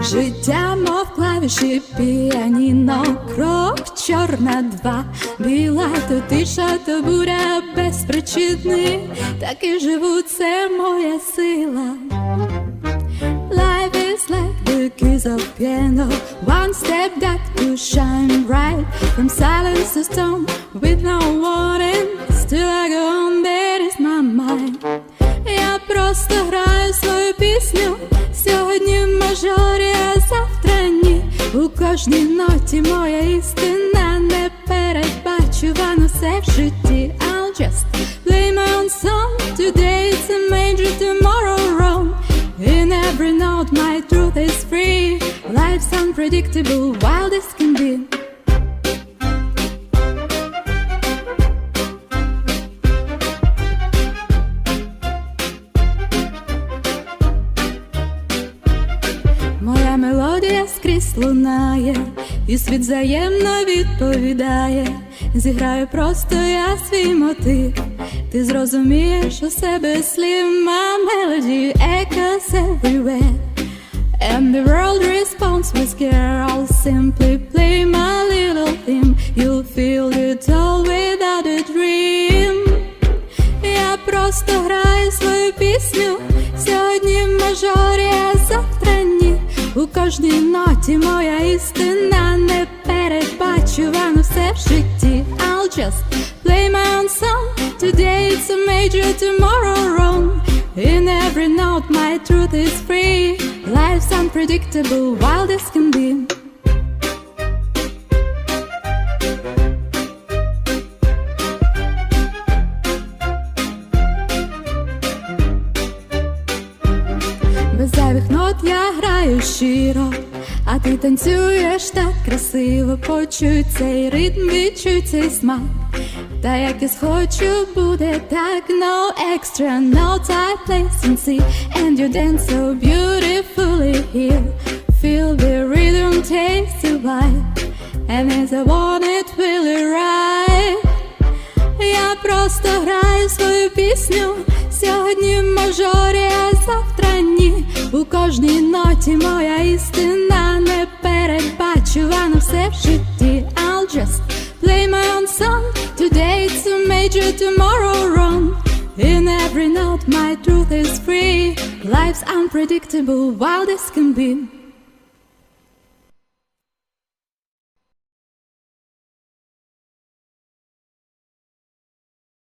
Життя, мов клавіші піаніно, крок чорна два, біла то тиша, то буря безпричини, так і живу, це моя сила. Life is like the keys of piano, one step back to shine bright, from silence to stone, with no warning, кожній ноті моя істина не передбачувано все в житті. I'll just play my own song. Today it's a major, tomorrow wrong. In every note my truth is free. Life's unpredictable, wild as can be. Скрізь лунає, і світ взаємно відповідає. Зіграю просто я свій мотив. Ти зрозумієш у себе my melody echoes everywhere. And the world responds with. I'll simply play my little theme. You'll feel it all without a dream. Я просто граю свою пісню кожній ноті моя істина не передбачувано все в житті. I'll just play my own song. Today it's a major, tomorrow wrong. In every note my truth is free. Life's unpredictable, wild as can be. Нот я граю щиро, а ти танцюєш так красиво, почуй цей ритм, відчуй цей смак. Та як я схочу, буде так, no extra notes I place and you dance so beautifully here. Feel the rhythm, taste the vibe. And as I want it, feel it right я просто граю свою пісню. Сьогодні У кожній ноті моя істина не передбачувано все в житті. I'll just play my own song. Today it's a major, tomorrow wrong. In every note my truth is free. Life's unpredictable, wild as can be.